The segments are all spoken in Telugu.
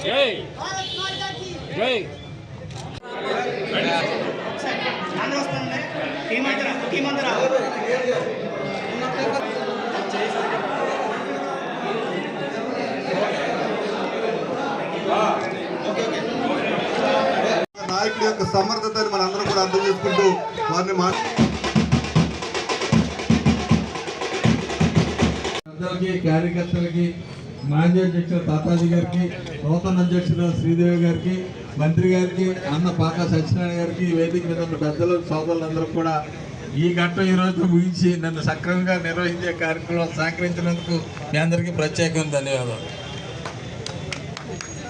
జై. జై. నాయకుడి యొక్క సమర్థతని మనందరం కూడా అర్థం చేసుకుంటూ వారిని మా అందరికీ కార్యకర్తలకి మాజీ అధ్యక్షులు తాతాజీ గారికి నూతన అధ్యక్షులు శ్రీదేవి గారికి మంత్రి గారికి అన్న పాక సత్యనారాయణ గారికి వేదిక మీద ఉన్న పెద్దలు సోదరులందరూ కూడా ఈ ఘట్టం ఈ రోజు ముగించి నన్ను సక్రమంగా నిర్వహించే కార్యక్రమం సహకరించినందుకు మీ అందరికీ ప్రత్యేకంగా ధన్యవాదాలు.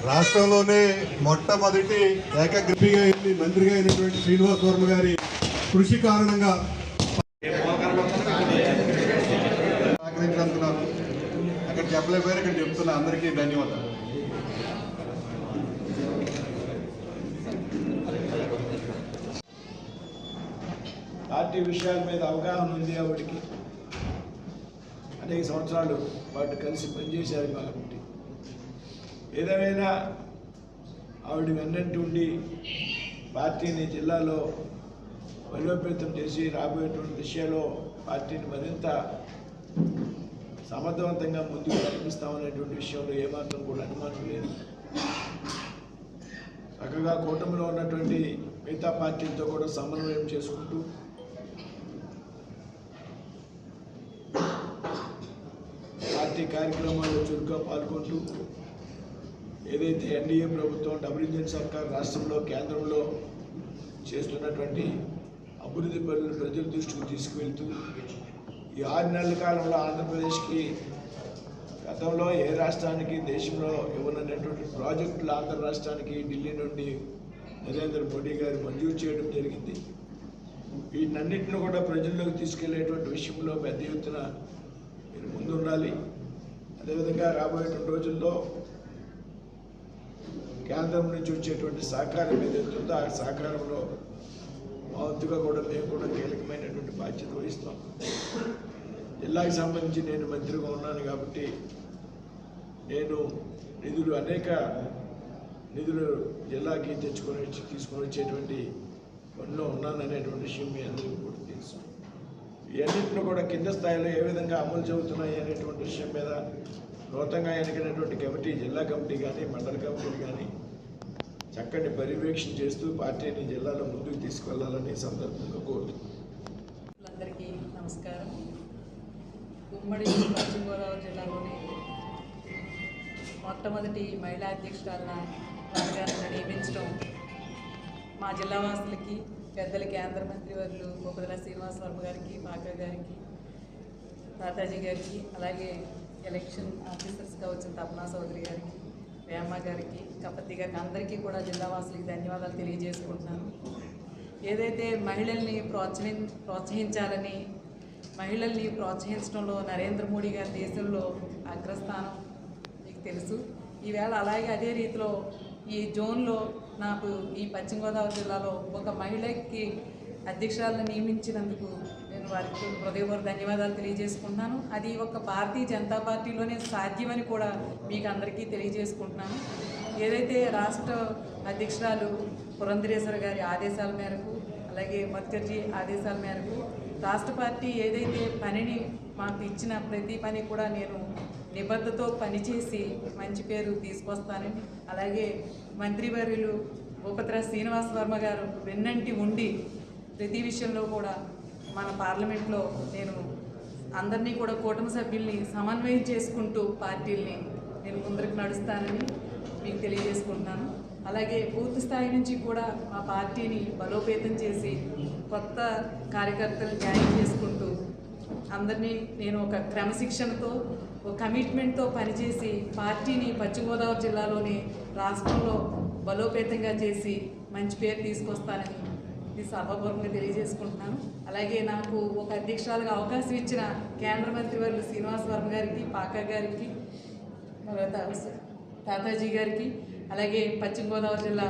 రాష్ట్రంలోనే మొట్టమొదటి ఏకగ్రీపిగా వెళ్ళి మంత్రిగా అయినటువంటి శ్రీనివాస్ వర్మ గారి కృషి కారణంగా సహకరించినందుకు నాకు అక్కడ చెప్పలేకపోయారు ఇక్కడ చెప్తున్నా అందరికీ ధన్యవాదాలు. పార్టీ విషయాల మీద అవగాహన ఉంది ఆవిడకి అనేక సంవత్సరాలు వాటి కలిసి పనిచేశారు కాబట్టి ఏదేమైనా ఆవిడ వెన్నంటి ఉండి పార్టీని జిల్లాలో బలోపేతం చేసి రాబోయేటువంటి దిశలో పార్టీని మరింత సమర్థవంతంగా ముందుకు నడిపిస్తామనేటువంటి విషయంలో ఏమాత్రం కూడా అనుమానం లేదు. చక్కగా కూటమిలో ఉన్నటువంటి మిగతా పార్టీలతో కూడా సమన్వయం చేసుకుంటూ పార్టీ కార్యక్రమాల్లో చురుగ్గా పాల్గొంటూ ఏదైతే ఎన్డీఏ ప్రభుత్వం డబుల్ ఇంజిన్ సర్కార్ రాష్ట్రంలో కేంద్రంలో చేస్తున్నటువంటి అభివృద్ధి పనులను ప్రజల దృష్టికి తీసుకువెళ్తూ ఈ ఆరు నెలల కాలంలో ఆంధ్రప్రదేశ్కి గతంలో ఏ రాష్ట్రానికి దేశంలో ఇవ్వనటువంటి ప్రాజెక్టులు ఆంధ్ర రాష్ట్రానికి ఢిల్లీ నుండి నరేంద్ర మోడీ గారు మంజూరు చేయడం జరిగింది. వీటన్నిటిని కూడా ప్రజల్లోకి తీసుకెళ్ళేటువంటి విషయంలో పెద్ద ఎత్తున మీరు ముందుండాలి. అదేవిధంగా రాబోయేటువంటి రోజుల్లో కేంద్రం నుంచి వచ్చేటువంటి సహకారం ఏదైతుందో ఆ సహకారంలో మా వంతుగా కూడా మేము కూడా కీలకమైనటువంటి బాధ్యత వహిస్తాం. జిల్లాకి సంబంధించి నేను మంత్రిగా ఉన్నాను కాబట్టి నేను నిధులు అనేక నిధులు జిల్లాకి తెచ్చుకొని వచ్చి తీసుకొని వచ్చేటువంటి పనిలో ఉన్నాననేటువంటి విషయం మీ అందరికీ కూడా తెలుసు. ఇవన్నింటిలో కూడా కింద స్థాయిలో ఏ విధంగా అమలు చెబుతున్నాయి అనేటువంటి విషయం మీద నూతనంగా ఎన్నికైనటువంటి కమిటీ జిల్లా కమిటీ కానీ మండల కమిటీ కానీ చక్కటి పర్యవేక్షణ చేస్తూ పార్టీని జిల్లాలో ముందుకు తీసుకెళ్ళాలని సందర్భంగా కోరుతున్నాను. నమస్కారం. ఉమ్మడి పశ్చిమ గోదావరి జిల్లాలోని మొట్టమొదటి మహిళా అధ్యక్షురాలన గారిని నియమించడం మా జిల్లా వాసులకి పెద్దల కేంద్ర మంత్రి వర్యులు ఉపదల శ్రీనివాస వర్మ గారికి పాక గారికి తాతాజీ గారికి అలాగే ఎలక్షన్ ఆఫీసర్స్గా వచ్చిన తపనా చౌదరి గారికి వేమ గారికి కపతి గారికి అందరికీ కూడా జిల్లా వాసులకి ధన్యవాదాలు తెలియజేసుకుంటున్నాను. ఏదైతే మహిళల్ని ప్రోత్సహి ప్రోత్సహించాలని మహిళల్ని ప్రోత్సహించడంలో నరేంద్ర మోడీ గారి దేశంలో అగ్రస్థానం మీకు తెలుసు. ఈవేళ అలాగే అదే రీతిలో ఈ జోన్లో నాకు ఈ పశ్చిమ గోదావరి జిల్లాలో ఒక మహిళకి అధ్యక్షురాలను నియమించినందుకు నేను వారికి హృదయపూర్వక ధన్యవాదాలు తెలియజేసుకుంటున్నాను. అది ఒక భారతీయ జనతా పార్టీలోనే సాధ్యమని కూడా మీకు అందరికీ తెలియజేసుకుంటున్నాను. ఏదైతే రాష్ట్ర అధ్యక్షురాలు పురంధరేశ్వర గారి ఆదేశాల మేరకు అలాగే మత్కర్జీ ఆదేశాల మేరకు రాష్ట్ర పార్టీ ఏదైతే పనిని మాకు ఇచ్చిన ప్రతి పని కూడా నేను నిబద్ధతో పనిచేసి మంచి పేరు తీసుకొస్తానని అలాగే మంత్రివర్యులు భూపత్ర శ్రీనివాస వర్మ గారు వెన్నంటి ఉండి ప్రతి విషయంలో కూడా మన పార్లమెంట్లో నేను అందరినీ కూడా కూటమి సభ్యుల్ని సమన్వయం చేసుకుంటూ పార్టీల్ని నేను ముందరికి నడుస్తానని మీకు తెలియజేసుకుంటున్నాను. అలాగే బూత్ స్థాయి నుంచి కూడా మా పార్టీని బలోపేతం చేసి కొత్త కార్యకర్తలు జాయిన్ చేసుకుంటూ అందరినీ నేను ఒక క్రమశిక్షణతో ఒక కమిట్మెంట్తో పనిచేసి పార్టీని పశ్చిమగోదావరి జిల్లాలోని రాష్ట్రంలో బలోపేతంగా చేసి మంచి పేరు తీసుకొస్తానని ఇది సభాపూర్వకంగా తెలియజేసుకుంటున్నాను. అలాగే నాకు ఒక అధ్యక్షురాలుగా అవకాశం ఇచ్చిన కేంద్ర మంత్రి వర్యులు శ్రీనివాస్ వర్మ గారికి పాకా గారికి తర్వాత తాతాజీ గారికి అలాగే పశ్చిమ గోదావరి జిల్లా